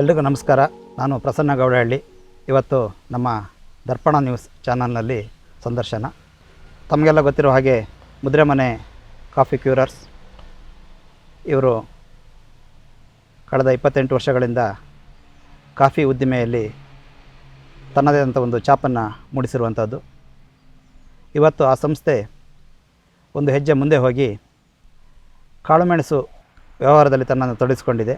ಎಲ್ರಿಗೂ ನಮಸ್ಕಾರ. ನಾನು ಪ್ರಸನ್ನ ಗೌಡಹಳ್ಳಿ. ಇವತ್ತು ನಮ್ಮ ದರ್ಪಣ ನ್ಯೂಸ್ ಚಾನಲ್ನಲ್ಲಿ ಸಂದರ್ಶನ. ತಮಗೆಲ್ಲ ಗೊತ್ತಿರೋ ಹಾಗೆ ಮುದ್ರೆಮನೆ ಕಾಫಿ ಕ್ಯೂರರ್ಸ್, ಇವರು ಕಳೆದ ಇಪ್ಪತ್ತೆಂಟು ವರ್ಷಗಳಿಂದ ಕಾಫಿ ಉದ್ದಿಮೆಯಲ್ಲಿ ತನ್ನದೇ ಆದಂಥ ಒಂದು ಛಾಪನ್ನು ಮೂಡಿಸಿರುವಂಥದ್ದು. ಇವತ್ತು ಆ ಸಂಸ್ಥೆ ಒಂದು ಹೆಜ್ಜೆ ಮುಂದೆ ಹೋಗಿ ಕಾಳುಮೆಣಸು ವ್ಯವಹಾರದಲ್ಲಿ ತನ್ನನ್ನು ತೊಡಗಿಸಿಕೊಂಡಿದೆ.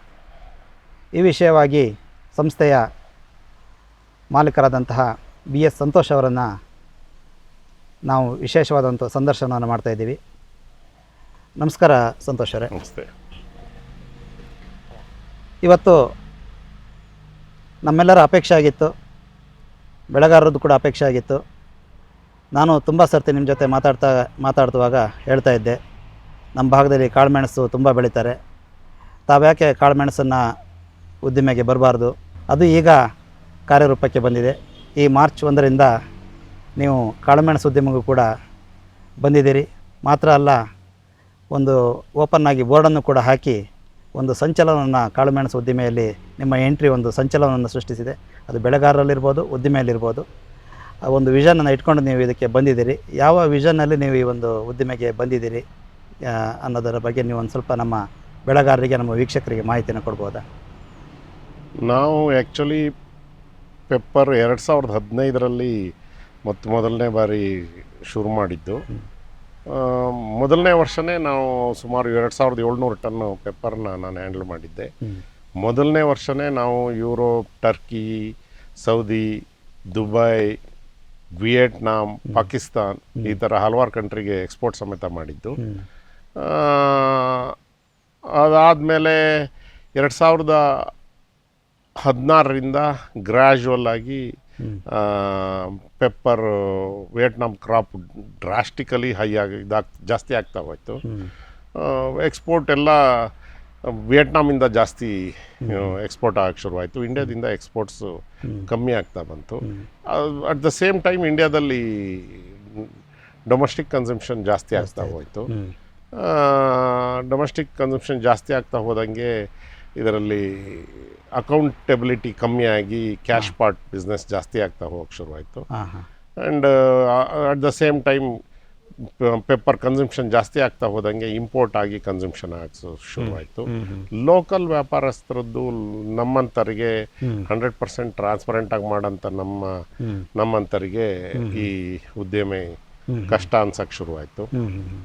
ಈ ವಿಷಯವಾಗಿ ಸಂಸ್ಥೆಯ ಮಾಲೀಕರಾದಂತಹ ಬಿ ಎಸ್ ಸಂತೋಷ್ ಅವರನ್ನು ನಾವು ವಿಶೇಷವಾದಂಥ ಸಂದರ್ಶನವನ್ನು ಮಾಡ್ತಾಯಿದ್ದೀವಿ ನಮಸ್ಕಾರ ಸಂತೋಷ್ ಅವರೇ. ನಮಸ್ತೆ. ಇವತ್ತು ನಮ್ಮೆಲ್ಲರ ಅಪೇಕ್ಷೆ ಆಗಿತ್ತು. ಬೆಳೆಗಾರರದ್ದು ಕೂಡ ಅಪೇಕ್ಷೆ ಆಗಿತ್ತು. ನಾನು ತುಂಬ ಸರ್ತಿ ನಿಮ್ಮ ಜೊತೆ ಮಾತಾಡ್ತಾ ಮಾತಾಡ್ತುವಾಗ ಹೇಳ್ತಾ ಇದ್ದೆ. ನಮ್ಮ ಭಾಗದಲ್ಲಿ ಕಾಳುಮೆಣಸು ತುಂಬ ಬೆಳೀತಾರೆ. ತಾವ್ಯಾಕೆ ಕಾಳುಮೆಣಸನ್ನು ಉದ್ದಿಮೆಗೆ ಬರಬಾರ್ದು. ಅದು ಈಗ ಕಾರ್ಯರೂಪಕ್ಕೆ ಬಂದಿದೆ. ಈ ಮಾರ್ಚ್ ಒಂದರಿಂದ ನೀವು ಕಾಳುಮೆಣಸು ಉದ್ಯಮಗೂ ಕೂಡ ಬಂದಿದ್ದೀರಿ. ಮಾತ್ರ ಅಲ್ಲ, ಒಂದು ಓಪನ್ ಆಗಿ ಬೋರ್ಡನ್ನು ಕೂಡ ಹಾಕಿ ಒಂದು ಸಂಚಲನವನ್ನು ಕಾಳುಮೆಣಸು ಉದ್ದಿಮೆಯಲ್ಲಿ ನಿಮ್ಮ ಎಂಟ್ರಿ ಒಂದು ಸಂಚಲನವನ್ನು ಸೃಷ್ಟಿಸಿದೆ. ಅದು ಬೆಳೆಗಾರರಲ್ಲಿರ್ಬೋದು, ಉದ್ದಿಮೆಯಲ್ಲಿರ್ಬೋದು. ಆ ಒಂದು ವಿಷನನ್ನು ಇಟ್ಕೊಂಡು ನೀವು ಇದಕ್ಕೆ ಬಂದಿದ್ದೀರಿ. ಯಾವ ವಿಷನ್ನಲ್ಲಿ ನೀವು ಈ ಒಂದು ಉದ್ದಿಮೆಗೆ ಬಂದಿದ್ದೀರಿ ಅನ್ನೋದರ ಬಗ್ಗೆ ನೀವು ಒಂದು ಸ್ವಲ್ಪ ನಮ್ಮ ಬೆಳೆಗಾರರಿಗೆ, ನಮ್ಮ ವೀಕ್ಷಕರಿಗೆ ಮಾಹಿತಿಯನ್ನು ಕೊಡ್ಬೋದಾ? ನಾವು ಆ್ಯಕ್ಚುಲಿ ಪೆಪ್ಪರ್ ಎರಡು ಸಾವಿರದ ಹದಿನೈದರಲ್ಲಿ ಮತ್ತು ಮೊದಲನೇ ಬಾರಿ ಶುರು ಮಾಡಿದ್ದು. ಮೊದಲನೇ ವರ್ಷನೇ ನಾವು ಸುಮಾರು ಎರಡು ಸಾವಿರದ ಏಳ್ನೂರು ಟನ್ನು ಪೆಪ್ಪರ್ನ ನಾನು ಹ್ಯಾಂಡಲ್ ಮಾಡಿದ್ದೆ. ಮೊದಲನೇ ವರ್ಷನೇ ನಾವು Europe Turkey Saudi Dubai Vietnam Pakistan ಈ ಥರ ಹಲವಾರು ಕಂಟ್ರಿಗೆ ಎಕ್ಸ್ಪೋರ್ಟ್ ಸಮೇತ ಮಾಡಿದ್ದು. ಅದಾದಮೇಲೆ ಎರಡು ಸಾವಿರದ ಹದಿನಾರರಿಂದ ಗ್ರ್ಯಾಜುವಲ್ ಆಗಿ pepper Vietnam crop drastically high ಆಗಿ ಇದಾಗ್ ಜಾಸ್ತಿ ಆಗ್ತಾ ಹೋಯ್ತು. ಎಕ್ಸ್ಪೋರ್ಟ್ ಎಲ್ಲ ವಿಯೆಟ್ನಾಮಿಂದ ಜಾಸ್ತಿ ಎಕ್ಸ್ಪೋರ್ಟ್ ಆಗಕ್ಕೆ ಶುರುವಾಯಿತು. ಇಂಡಿಯಾದಿಂದ ಎಕ್ಸ್ಪೋರ್ಟ್ಸು ಕಮ್ಮಿ ಆಗ್ತಾ ಬಂತು. ಅಟ್ ದ ಸೇಮ್ ಟೈಮ್ ಇಂಡಿಯಾದಲ್ಲಿ ಡೊಮೆಸ್ಟಿಕ್ ಕನ್ಸಂಪ್ಷನ್ ಜಾಸ್ತಿ ಆಗ್ತಾ ಹೋಯಿತು. ಡೊಮೆಸ್ಟಿಕ್ ಕನ್ಸಂಪ್ಷನ್ ಜಾಸ್ತಿ ಆಗ್ತಾ ಹೋದಂಗೆ ಇದರಲ್ಲಿ ಅಕೌಂಟೆಬಿಲಿಟಿ ಕಮ್ಮಿ ಆಗಿ ಕ್ಯಾಶ್ ಪಾರ್ಟ್ ಬಿಸ್ನೆಸ್ ಜಾಸ್ತಿ ಆಗ್ತಾ ಹೋಗಕ್ಕೆ ಶುರುವಾಯಿತು. And at the same time pepper consumption ಜಾಸ್ತಿ ಆಗ್ತಾ ಹೋದಂಗೆ ಇಂಪೋರ್ಟ್ ಆಗಿ ಕನ್ಸಂಪ್ಷನ್ ಆಗ ಶುರುವಾಯಿತು. ಲೋಕಲ್ ವ್ಯಾಪಾರಸ್ಥರದ್ದು ನಮ್ಮಂತರಿಗೆ ಹಂಡ್ರೆಡ್ ಪರ್ಸೆಂಟ್ ಟ್ರಾನ್ಸ್ಪರೆಂಟ್ ಆಗಿ ಮಾಡೋಂಥ ನಮ್ಮ ನಮ್ಮಂತರಿಗೆ ಈ ಉದ್ಯಮೆ ಕಷ್ಟ ಅನ್ಸಕ್ಕೆ ಶುರುವಾಯಿತು.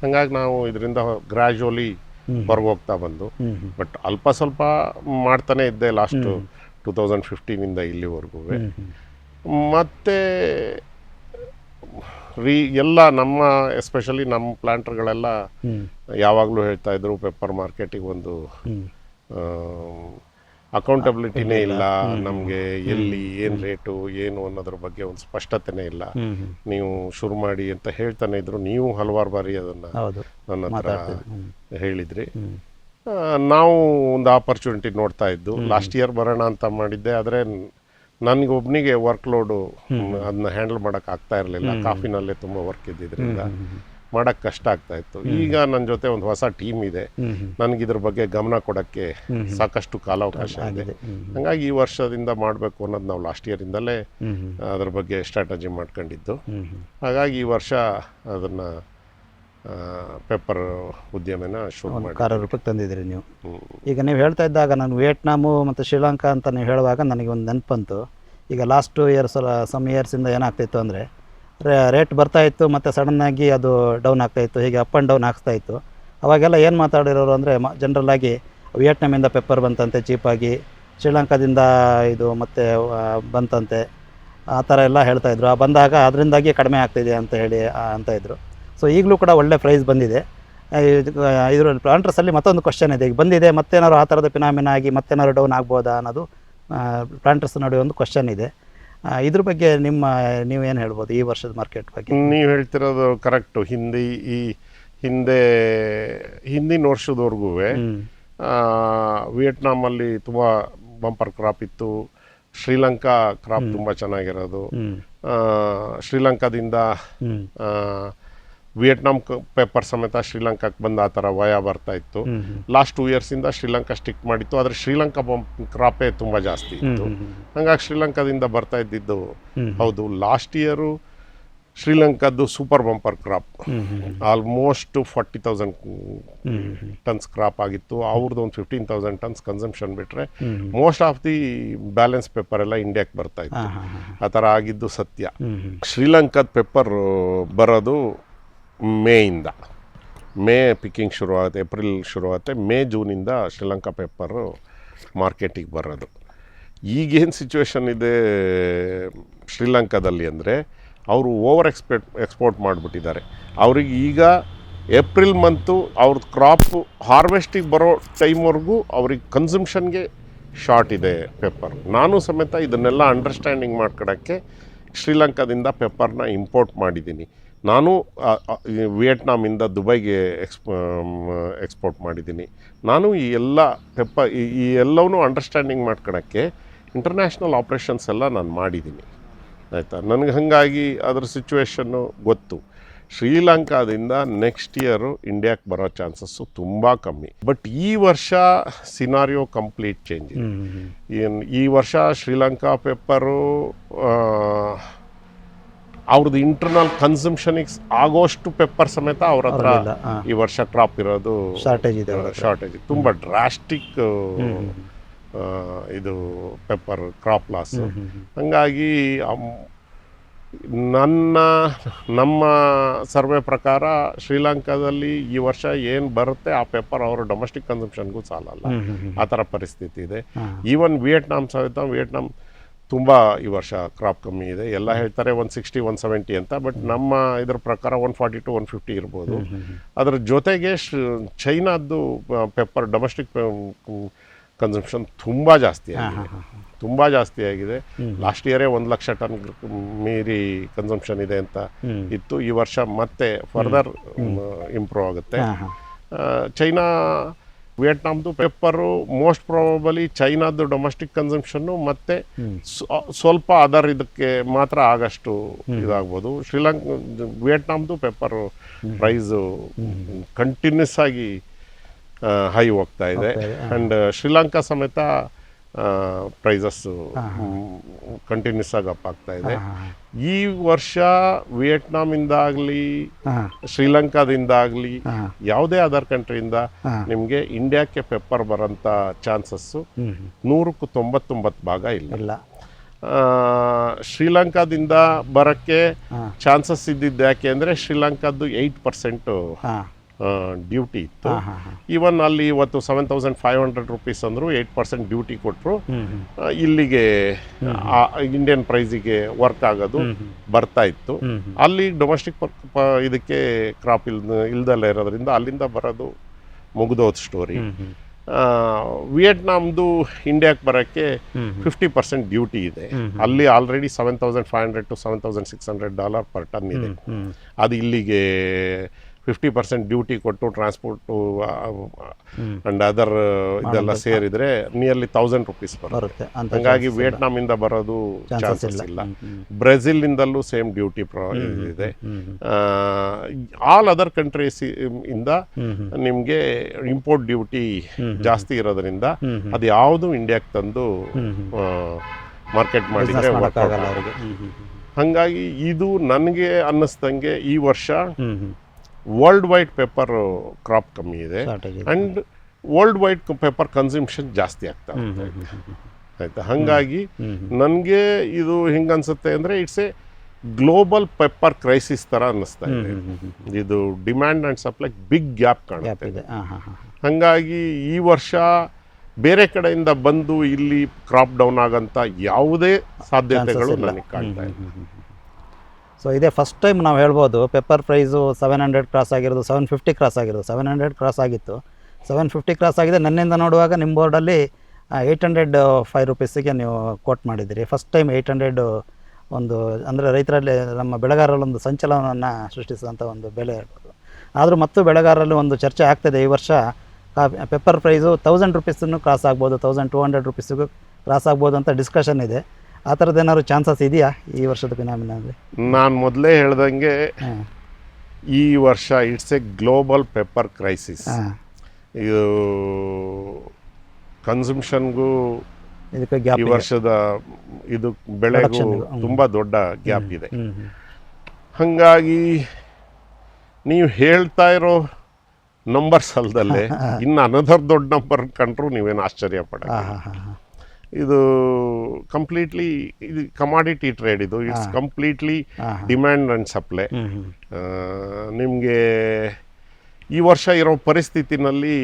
ಹಂಗಾಗಿ ನಾವು ಇದರಿಂದ ಗ್ರ್ಯಾಜುವಲಿ ಹೊರಗೆ ಹೋಗ್ತಾ ಬಂದು. ಬಟ್ ಅಲ್ಪ ಸ್ವಲ್ಪ ಮಾಡ್ತಾನೆ ಇದ್ದೆ ಲಾಸ್ಟ್ ಟೂ ತೌಸಂಡ್ ಫಿಫ್ಟೀನಿಂದ ಇಲ್ಲಿವರೆಗೂ. ಮತ್ತೆ ರೀ ಎಲ್ಲ ನಮ್ಮ ಎಸ್ಪೆಷಲಿ ನಮ್ಮ ಪ್ಲಾಂಟರ್ಗಳೆಲ್ಲ ಯಾವಾಗಲೂ ಹೇಳ್ತಾ ಇದ್ರು ಪೇಪರ್ ಮಾರ್ಕೆಟಿಗೆ ಒಂದು ಅಕೌಂಟಬಿಲಿಟಿನೇ ಇಲ್ಲ. ನಮಗೆ ಎಲ್ಲಿ ಏನು ರೇಟು ಏನು ಅನ್ನೋದ್ರ ಬಗ್ಗೆ ಒಂದು ಸ್ಪಷ್ಟತೆನೇ ಇಲ್ಲ. ನೀವು ಶುರು ಮಾಡಿ ಅಂತ ಹೇಳ್ತಾನೆ ಇದ್ರು ನೀವು ಹಲವಾರು ಬಾರಿ ಅದನ್ನ ನನ್ನ ಹತ್ರ ಹೇಳಿದ್ರಿ. ನಾವು ಒಂದು ಆಪರ್ಚುನಿಟಿ ನೋಡ್ತಾ ಇದ್ದು ಲಾಸ್ಟ್ ಇಯರ್ ಬರೋಣ ಅಂತ ಮಾಡಿದ್ದೆ ಆದ್ರೆ ನನಗೆ ಒಬ್ಬನಿಗೆ ವರ್ಕ್ ಲೋಡು ಅದನ್ನ ಹ್ಯಾಂಡಲ್ ಮಾಡಕ್ ಆಗ್ತಾ ಇರಲಿಲ್ಲ. ಕಾಫಿನಲ್ಲೇ ತುಂಬಾ ವರ್ಕ್ ಇದ್ದಿದ್ರಿಂದ. ಮಾಡೋಕ್ಕೆ ಕಷ್ಟ ಆಗ್ತಾ ಇತ್ತು. ಈಗ ನನ್ನ ಜೊತೆ ಒಂದು ಹೊಸ ಟೀಮ್ ಇದೆ. ನನಗೆ ಇದ್ರ ಬಗ್ಗೆ ಗಮನ ಕೊಡಕ್ಕೆ ಸಾಕಷ್ಟು ಕಾಲಾವಕಾಶ ಇದೆ. ಹಂಗಾಗಿ ಈ ವರ್ಷದಿಂದ ಮಾಡಬೇಕು ಅನ್ನೋದು ನಾವು ಲಾಸ್ಟ್ ಇಯರಿಂದಲೇ ಅದ್ರ ಬಗ್ಗೆ ಸ್ಟ್ರಾಟಜಿ ಮಾಡ್ಕೊಂಡಿದ್ದು. ಹಾಗಾಗಿ ಈ ವರ್ಷ ಅದನ್ನ ಪೇಪರ್ ಉದ್ಯಮನ ಶುರು ಮಾಡಿ ಕಾರ್ಯರೂಪಕ್ಕೆ ತಂದಿದ್ದೀರಿ ನೀವು. ಈಗ ನೀವು ಹೇಳ್ತಾ ಇದ್ದಾಗ ನಾನು ವಿಯೆಟ್ನಾಮು ಮತ್ತು ಶ್ರೀಲಂಕಾ ಅಂತ ನೀವು ಹೇಳುವಾಗ ನನಗೆ ಒಂದು ನೆನಪಂತು. ಈಗ ಲಾಸ್ಟ್ ಇಯರ್ಸ್ ಸಮ್ ಇಯರ್ಸಿಂದ ಏನಾಗ್ತಿತ್ತು ಅಂದರೆ ರೇಟ್ ಬರ್ತಾ ಇತ್ತು ಮತ್ತು ಸಡನ್ನಾಗಿ ಅದು ಡೌನ್ ಆಗ್ತಾಯಿತ್ತು ಹೀಗೆ ಅಪ್ ಆ್ಯಂಡ್ ಡೌನ್ ಆಗ್ತಾ ಇತ್ತು. ಅವಾಗೆಲ್ಲ ಏನು ಮಾತಾಡಿರೋರು ಅಂದರೆ ಮ ಜನರಲ್ಲಾಗಿ ವಿಯೆಟ್ನಾಮಿಂದ ಪೆಪ್ಪರ್ ಬಂತಂತೆ ಚೀಪಾಗಿ ಶ್ರೀಲಂಕಾದಿಂದ ಇದು ಮತ್ತು ಬಂತಂತೆ, ಆ ಥರ ಎಲ್ಲ ಹೇಳ್ತಾ ಇದ್ರು. ಆ ಬಂದಾಗ ಅದರಿಂದಾಗಿ ಕಡಿಮೆ ಆಗ್ತಿದೆ ಅಂತ ಹೇಳಿ ಅಂತ ಇದ್ದರು ಸೊ ಈಗಲೂ ಕೂಡ ಒಳ್ಳೆ ಪ್ರೈಸ್ ಬಂದಿದೆ. ಇದರಲ್ಲಿ ಪ್ಲಾಂಟ್ರಸಲ್ಲಿ ಮತ್ತೊಂದು ಕ್ವಶನ್ ಇದೆ. ಈಗ ಬಂದಿದೆ, ಮತ್ತೇನಾದ್ರು ಆ ಥರದ ಪಿನಾಮಿನ ಆಗಿ ಮತ್ತೇನಾದ್ರು ಡೌನ್ ಆಗ್ಬೋದಾ ಅನ್ನೋದು ಪ್ಲಾಂಟ್ರಸ್ ನಡುವೆ ಒಂದು ಕ್ವಶನ್ ಇದೆ. ಇದ್ರ ಬಗ್ಗೆ ನಿಮ್ಮ ನೀವು ಏನು ಹೇಳ್ಬೋದು ಈ ವರ್ಷದ ಮಾರ್ಕೆಟ್ ಬಗ್ಗೆ? ನೀವು ಹೇಳ್ತಿರೋದು ಕರೆಕ್ಟು ಹಿಂದಿ ಈ ಹಿಂದೆ ಹಿಂದಿನ ವರ್ಷದವರೆಗೂ. ವಿಯೆಟ್ನಾಮಲ್ಲಿ ತುಂಬ ಬಂಪರ್ ಕ್ರಾಪ್ ಇತ್ತು. ಶ್ರೀಲಂಕಾ ಕ್ರಾಪ್ ತುಂಬ ಚೆನ್ನಾಗಿರೋದು. ಶ್ರೀಲಂಕಾದಿಂದ ಆ, ವಿಯೆಟ್ನಾಂ ಪೇಪರ್ ಸಮೇತ ಶ್ರೀಲಂಕಾಕ್ಕೆ ಬಂದ ಆ ಥರ ವಯ ಬರ್ತಾ ಇತ್ತು. ಲಾಸ್ಟ್ ಟೂ ಇಯರ್ಸಿಂದ ಶ್ರೀಲಂಕಾ ಸ್ಟಿಕ್ ಮಾಡಿತ್ತು ಆದರೆ ಶ್ರೀಲಂಕಾ ಕ್ರಾಪೇ ತುಂಬ ಜಾಸ್ತಿ ಇತ್ತು ಹಂಗಾಗಿ ಶ್ರೀಲಂಕಾದಿಂದ ಬರ್ತಾ ಇದ್ದಿದ್ದು ಹೌದು last year ಶ್ರೀಲಂಕಾದ್ದು super bumper crop. Almost forty thousand. Tons crop ಆಗಿತ್ತು ಅವ್ರದ್ದು ಒಂದು ಫಿಫ್ಟೀನ್ ತೌಸಂಡ್ ಟನ್ಸ್ ಕನ್ಸಂಪ್ಷನ್ ಬಿಟ್ಟರೆ. Most of the balance pepper ಎಲ್ಲ ಇಂಡಿಯಾಕ್ಕೆ ಬರ್ತಾ ಇತ್ತು ಆ ಥರ ಆಗಿದ್ದು ಸತ್ಯ. ಶ್ರೀಲಂಕಾದ ಪೇಪರ್ ಬರೋದು ಮೇಯಿಂದ. ಮೇ ಪಿಕ್ಕಿಂಗ್ ಶುರುವಾಗುತ್ತೆ, ಏಪ್ರಿಲ್ ಶುರುವಾಗುತ್ತೆ, ಮೇ ಜೂನಿಂದ ಶ್ರೀಲಂಕಾ ಪೇಪರು ಮಾರ್ಕೆಟಿಗೆ ಬರೋದು. ಈಗೇನು ಸಿಚುವೇಶನ್ ಇದೆ ಶ್ರೀಲಂಕಾದಲ್ಲಿ ಅಂದರೆ, ಅವರು ಓವರ್ ಎಕ್ಸ್ಪೆಕ್ಟ್ ಎಕ್ಸ್ಪೋರ್ಟ್ ಮಾಡಿಬಿಟ್ಟಿದ್ದಾರೆ. ಅವ್ರಿಗೆ ಈಗ ಏಪ್ರಿಲ್ ಮಂತು ಅವ್ರದ್ದು ಕ್ರಾಪ್ ಹಾರ್ವೆಸ್ಟಿಗೆ ಬರೋ ಟೈಮ್ವರೆಗೂ ಅವ್ರಿಗೆ ಕನ್ಸಂಪ್ಷನ್ಗೆ ಶಾರ್ಟ್ ಇದೆ ಪೇಪರ್ ನಾನು ಸಮೇತ ಇದನ್ನೆಲ್ಲ ಅಂಡರ್ಸ್ಟ್ಯಾಂಡಿಂಗ್ ಮಾಡ್ಕೊಡೋಕ್ಕೆ ಶ್ರೀಲಂಕಾದಿಂದ ಪೇಪರ್ನ ಇಂಪೋರ್ಟ್ ಮಾಡಿದ್ದೀನಿ. ನಾನು ವಿಯೆಟ್ನಾಮಿಂದ ದುಬೈಗೆ ಎಕ್ಸ್ ಎಕ್ಸ್ಪೋರ್ಟ್ ಮಾಡಿದ್ದೀನಿ. ನಾನು ಈ ಎಲ್ಲ ಪೆಪ್ಪ ಈ ಎಲ್ಲವನ್ನೂ ಅಂಡರ್ಸ್ಟ್ಯಾಂಡಿಂಗ್ ಮಾಡ್ಕೊಳಕ್ಕೆ ಇಂಟರ್ನ್ಯಾಷನಲ್ ಆಪ್ರೇಷನ್ಸ್ ಎಲ್ಲ ನಾನು ಮಾಡಿದ್ದೀನಿ. ಆಯಿತಾ? ನನಗೆ ಹಾಗಾಗಿ ಅದರ ಸಿಚುವೇಶನ್ನು ಗೊತ್ತು. ಶ್ರೀಲಂಕಾದಿಂದ ನೆಕ್ಸ್ಟ್ ಇಯರು ಇಂಡಿಯಾಕ್ಕೆ ಬರೋ ಚಾನ್ಸಸ್ಸು ತುಂಬ ಕಮ್ಮಿ. ಬಟ್ ಈ ವರ್ಷ ಸಿನಾರಿಯೋ ಕಂಪ್ಲೀಟ್ ಚೇಂಜ್ ಈ ವರ್ಷ ಶ್ರೀಲಂಕಾ ಪೇಪರು ಅವ್ರದ್ದು ಇಂಟರ್ನಲ್ ಕನ್ಸಂಪ್ಷನಿಗೆ ಆಗೋಷ್ಟು ಪೆಪ್ಪರ್ ಸಮೇತ ಅವ್ರ ಹತ್ರ ಈ ವರ್ಷ ಕ್ರಾಪ್ ಇರೋದು ಶಾರ್ಟೇಜ್ ಇದೆ ಶಾರ್ಟೇಜ್ ತುಂಬ ಡ್ರಾಸ್ಟಿಕ್ ಇದು ಪೆಪ್ಪರ್ ಕ್ರಾಪ್ ಲಾಸ್. ಹಂಗಾಗಿ ನನ್ನ ನಮ್ಮ ಸರ್ವೆ ಪ್ರಕಾರ ಶ್ರೀಲಂಕಾದಲ್ಲಿ ಈ ವರ್ಷ ಏನು ಬರುತ್ತೆ ಆ ಪೇಪರ್ ಅವರು ಡೊಮೆಸ್ಟಿಕ್ ಕನ್ಸಂಪ್ಷನ್ಗೂ ಸಾಲಲ್ಲ. ಆ ಥರ ಪರಿಸ್ಥಿತಿ ಇದೆ. ಈವನ್ ವಿಯೆಟ್ನಾಂ ಸಹಿತ ವಿಯೆಟ್ನಾಂ ತುಂಬ ಈ ವರ್ಷ ಕ್ರಾಪ್ ಕಮ್ಮಿ ಇದೆ. ಎಲ್ಲ ಹೇಳ್ತಾರೆ ಒನ್ ಸಿಕ್ಸ್ಟಿ ಒನ್ ಸೆವೆಂಟಿ ಅಂತ ಬಟ್ ನಮ್ಮ ಇದ್ರ ಪ್ರಕಾರ one forty to one fifty ಇರ್ಬೋದು. ಅದರ ಜೊತೆಗೆ ಚೈನಾದ್ದು ಪೆಪ್ಪರ್ ಡೊಮೆಸ್ಟಿಕ್ ಕನ್ಸಂಪ್ಷನ್ ತುಂಬ ಜಾಸ್ತಿ ಆಗಿದೆ. ತುಂಬ ಜಾಸ್ತಿ ಆಗಿದೆ. ಲಾಸ್ಟ್ ಇಯರೇ ಒಂದು ಲಕ್ಷ ಟನ್ ಮೀರಿ ಕನ್ಸಂಪ್ಷನ್ ಇದೆ ಅಂತ ಇತ್ತು. ಈ ವರ್ಷ ಮತ್ತೆ ಫರ್ದರ್ ಇಂಪ್ರೂವ್ ಆಗುತ್ತೆ. ಚೈನಾ ವಿಯೆಟ್ನಾಮ್ದು ಪೆಪ್ಪರು ಮೋಸ್ಟ್ ಪ್ರಾಬಬಲಿ ಚೈನಾದ್ದು ಡೊಮೆಸ್ಟಿಕ್ ಕನ್ಸಂಪ್ಷನ್ನು ಮತ್ತು. ಸ್ವಲ್ಪ ಅದರ್ ಇದಕ್ಕೆ ಮಾತ್ರ ಆಗಷ್ಟು ಇದಾಗ್ಬೋದು. ಶ್ರೀಲಂಕಾ ವಿಯೆಟ್ನಾಮ್ದು ಪೆಪ್ಪರು ಪ್ರೈಸು ಕಂಟಿನ್ಯೂಸ್ ಆಗಿ ಹೈ ಹೋಗ್ತಾ ಇದೆ, ಆ್ಯಂಡ್ ಶ್ರೀಲಂಕಾ ಸಮೇತ ಪ್ರೈಸಸ್ಸು ಕಂಟಿನ್ಯೂಸ್ ಆಗಿ ಅಪ್ ಆಗ್ತಾ ಇದೆ. ಈ ವರ್ಷ ವಿಯೆಟ್ನಾಮಿಂದಾಗಲಿ ಆಗಲಿ ಶ್ರೀಲಂಕಾದಿಂದ ಆಗಲಿ ಯಾವುದೇ ಅದರ್ ಕಂಟ್ರಿಯಿಂದ ನಿಮಗೆ ಇಂಡಿಯಾಕ್ಕೆ ಪೆಪ್ಪರ್ ಬರೋಂಥ ಚಾನ್ಸಸ್ಸು. ನೂರಕ್ಕೂ ತೊಂಬತ್ತೊಂಬತ್ತು ಭಾಗ ಇಲ್ಲ. ಶ್ರೀಲಂಕಾದಿಂದ ಬರೋಕ್ಕೆ ಚಾನ್ಸಸ್ ಇದ್ದಿದ್ದು ಯಾಕೆ ಅಂದರೆ ಶ್ರೀಲಂಕಾದ್ದು ಏಯ್ಟ್ ಪರ್ಸೆಂಟು ಡ್ಯೂಟಿ ಇತ್ತು. ಈವನ್ ಅಲ್ಲಿ ಇವತ್ತು seven thousand five hundred rupees ಅಂದರು ಏಟ್ ಪರ್ಸೆಂಟ್ ಡ್ಯೂಟಿ ಕೊಟ್ಟರು. ಇಲ್ಲಿಗೆ ಇಂಡಿಯನ್ ಪ್ರೈಸಿಗೆ ವರ್ಕ್ ಆಗೋದು ಬರ್ತಾ ಇತ್ತು. ಅಲ್ಲಿ ಡೊಮೆಸ್ಟಿಕ್ ಇದಕ್ಕೆ ಕ್ರಾಪ್ ಇಲ್ ಇಲ್ದಲ್ಲೇ ಇರೋದ್ರಿಂದ ಅಲ್ಲಿಂದ ಬರೋದು ಮುಗಿದೋದು ಸ್ಟೋರಿ. ವಿಯೆಟ್ನಾಮ್ದು ಇಂಡಿಯಾಕ್ಕೆ ಬರೋಕ್ಕೆ ಫಿಫ್ಟಿ ಪರ್ಸೆಂಟ್ ಡ್ಯೂಟಿ ಇದೆ. ಅಲ್ಲಿ already seven thousand five hundred to seven thousand six hundred dollar per ton ಇದೆ. ಅದು ಇಲ್ಲಿಗೆ ಫಿಫ್ಟಿ ಪರ್ಸೆಂಟ್ ಡ್ಯೂಟಿ ಕೊಟ್ಟು ಟ್ರಾನ್ಸ್ಪೋರ್ಟ್ ಅಂಡ್ ಅದರ್ ಇದೆಲ್ಲ ಸೇರಿದ್ರೆ ನಿಯರ್ಲಿ ತೌಸಂಡ್ ರುಪೀಸ್ ಬರುತ್ತೆ. ಹಂಗಾಗಿ ವಿಯೆಟ್ನಾಮ್ ಇಂದ ಬರೋದು ಚಾನ್ಸಸ್ ಇಲ್ಲ. Brazil hmm. ಸೇಮ್ ಡ್ಯೂಟಿ ಇದೆ. ಆಲ್ ಅದರ್ ಕಂಟ್ರೀಸ್ ಇಂದ. ನಿಮಗೆ ಇಂಪೋರ್ಟ್ ಡ್ಯೂಟಿ ಜಾಸ್ತಿ ಇರೋದ್ರಿಂದ. ಅದು ಯಾವುದು ಇಂಡಿಯಾಕ್ಕೆ ತಂದು. ಮಾರ್ಕೆಟ್ ಮಾಡಿದ್ರೆ ಹಂಗಾಗಿ ಇದು ನನಗೆ ಅನ್ನಿಸ್ದಂಗೆ ಈ ವರ್ಷ ವರ್ಲ್ಡ್ ವೈಡ್ ಪೇಪರ್ ಕ್ರಾಪ್ ಕಮ್ಮಿ ಇದೆ. And world wide paper consumption ಜಾಸ್ತಿ ಆಗ್ತಾ ಆಯಿತಾ? ಹಾಗಾಗಿ. ನನಗೆ ಇದು ಹಿಂಗೆ ಅನ್ಸುತ್ತೆ ಅಂದರೆ it's a global pepper crisis ಥರ ಅನ್ನಿಸ್ತಾ ಇದೆ. ಇದು demand and supply big gap ಕಾಣುತ್ತೆ. ಹಾಗಾಗಿ ಈ ವರ್ಷ ಬೇರೆ ಕಡೆಯಿಂದ ಬಂದು ಇಲ್ಲಿ ಕ್ರಾಪ್ ಡೌನ್ ಆಗಂತ ಯಾವುದೇ ಸಾಧ್ಯತೆಗಳು ನನಗೆ ಕಾಣ್ತಾ ಇಲ್ಲ. ಸೊ ಇದೇ ಫಸ್ಟ್ ಟೈಮ್ ನಾವು ಹೇಳ್ಬೋದು pepper price seven hundred cross ಆಗಿರೋದು ಸೆವೆನ್ ಫಿಫ್ಟಿ ಕ್ರಾಸ್ ಆಗಿರೋದು ಸೆವೆನ್ ಹಂಡ್ರೆಡ್ ಕ್ರಾಸ್ ಆಗಿತ್ತು. ಸೆವೆನ್ ಫಿಫ್ಟಿ ಕ್ರಾಸ್ ಆಗಿದೆ, ನನ್ನಿಂದ ನೋಡುವಾಗ ನಿಮ್ಮ ಬೋರ್ಡಲ್ಲಿ ಏಯ್ಟ್ ಹಂಡ್ರೆಡ್ ಫೈವ್ ರುಪೀಸಿಗೆ ನೀವು ಕೋಟ್ ಮಾಡಿದ್ದೀರಿ. ಫಸ್ಟ್ ಟೈಮ್ ಏಯ್ಟ್ ಹಂಡ್ರೆಡ್ ಒಂದು, ಅಂದರೆ ರೈತರಲ್ಲಿ ನಮ್ಮ ಬೆಳೆಗಾರರಲ್ಲಿ ಒಂದು ಸಂಚಲನವನ್ನು ಸೃಷ್ಟಿಸಿದಂಥ ಒಂದು ಬೆಲೆ ಇರ್ಬೋದು ಆದರೂ ಮತ್ತು ಬೆಳೆಗಾರರಲ್ಲಿ ಒಂದು ಚರ್ಚೆ ಆಗ್ತದೆ ಈ ವರ್ಷ. ಪೆಪ್ಪರ್ ಪ್ರೈಸು ತೌಸಂಡ್ ರುಪೀಸನ್ನು ಕ್ರಾಸ್ ಆಗ್ಬೋದು ತೌಸಂಡ್ ಟೂ ಹಂಡ್ರೆಡ್ ರುಪೀಸಿಗೂ ಕ್ರಾಸ್ ಆಗ್ಬೋದು ಅಂತ ಡಿಸ್ಕಷನ್ ಇದೆ. ಆ ಥರದ್ದು ಏನಾದ್ರು ಚಾನ್ಸಸ್ ಇದೆಯಾ ಈ ವರ್ಷದ ಫಿನಾಮಿನಲ್ಲಿ ನಾನು ಮೊದಲೇ ಹೇಳ್ದಂಗೆ ಹಾಂ. ಈ ವರ್ಷ it's a global pepper crisis. ಹಾಂ. ಇದು ಕನ್ಸಂಪ್ಷನ್ಗೂ ಇದಕ್ಕೆ ಈ ಗ್ಯಾಪ್ ವರ್ಷದ ಇದು ಬೆಳೆಗೂ Production ಗೂ, ಹ್ಮ್. ತುಂಬಾ ದೊಡ್ಡ ಗ್ಯಾಪ್ ಇದೆ. ಹ್ಞೂ ಹ್ಞೂ ಹಂಗಾಗಿ ನೀವು ಹೇಳ್ತಾ ಇರೋ ನಂಬರ್ಸ್ ಅಲ್ದಲ್ಲೇ ಇನ್ನು ಅನದರ್ ದೊಡ್ಡ ನಂಬರ್ ಕಂಡ್ರು ನೀವೇನು ಆಶ್ಚರ್ಯ ಪಡ ಹಾಂ ಹಾಂ ಹಾಂ ಹಾಂ. ಇದು ಕಂಪ್ಲೀಟ್ಲಿ ಇದು ಕಮಾಡಿಟಿ ಟ್ರೇಡ್ ಇದು. It's completely. Demand and supply ನಿಮಗೆ ಈ ವರ್ಷ ಇರೋ ಪರಿಸ್ಥಿತಿನಲ್ಲಿ